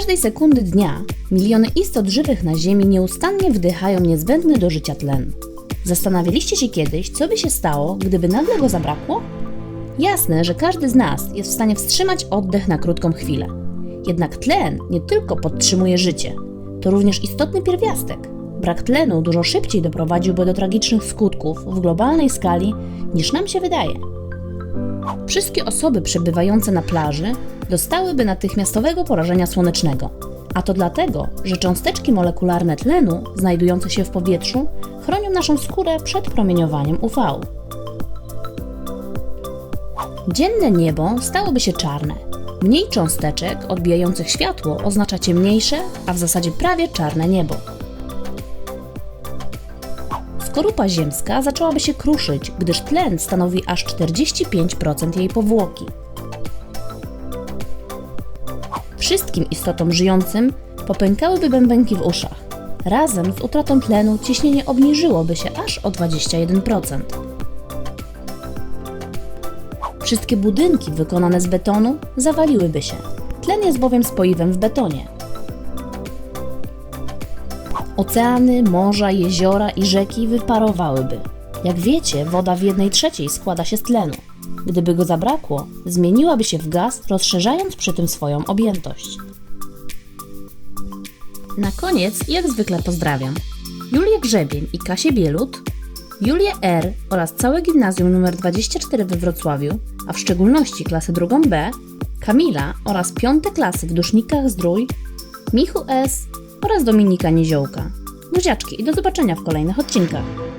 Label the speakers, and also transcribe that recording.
Speaker 1: każdej sekundy dnia miliony istot żywych na Ziemi nieustannie wdychają niezbędny do życia tlen. Zastanawialiście się kiedyś, co by się stało, gdyby nagle go zabrakło? Jasne, że każdy z nas jest w stanie wstrzymać oddech na krótką chwilę. Jednak tlen nie tylko podtrzymuje życie, to również istotny pierwiastek. Brak tlenu dużo szybciej doprowadziłby do tragicznych skutków w globalnej skali niż nam się wydaje. Wszystkie osoby przebywające na plaży dostałyby natychmiastowego porażenia słonecznego. A to dlatego, że cząsteczki molekularne tlenu znajdujące się w powietrzu chronią naszą skórę przed promieniowaniem UV. Dzienne niebo stałoby się czarne. Mniej cząsteczek odbijających światło oznacza ciemniejsze, a w zasadzie prawie czarne niebo. Skorupa ziemska zaczęłaby się kruszyć, gdyż tlen stanowi aż 45% jej powłoki. Wszystkim istotom żyjącym popękałyby bębenki w uszach. Razem z utratą tlenu ciśnienie obniżyłoby się aż o 21%. Wszystkie budynki wykonane z betonu zawaliłyby się. Tlen jest bowiem spoiwem w betonie. Oceany, morza, jeziora i rzeki wyparowałyby. Jak wiecie, woda w jednej trzeciej składa się z tlenu. Gdyby go zabrakło, zmieniłaby się w gaz, rozszerzając przy tym swoją objętość. Na koniec, jak zwykle pozdrawiam Julię Grzebień i Kasię Bielut, Julię R. oraz całe gimnazjum nr 24 we Wrocławiu, a w szczególności klasę drugą B, Kamila oraz piąte klasy w Dusznikach Zdrój, Michu S. oraz Dominika Niziołka. Buziaczki i do zobaczenia w kolejnych odcinkach.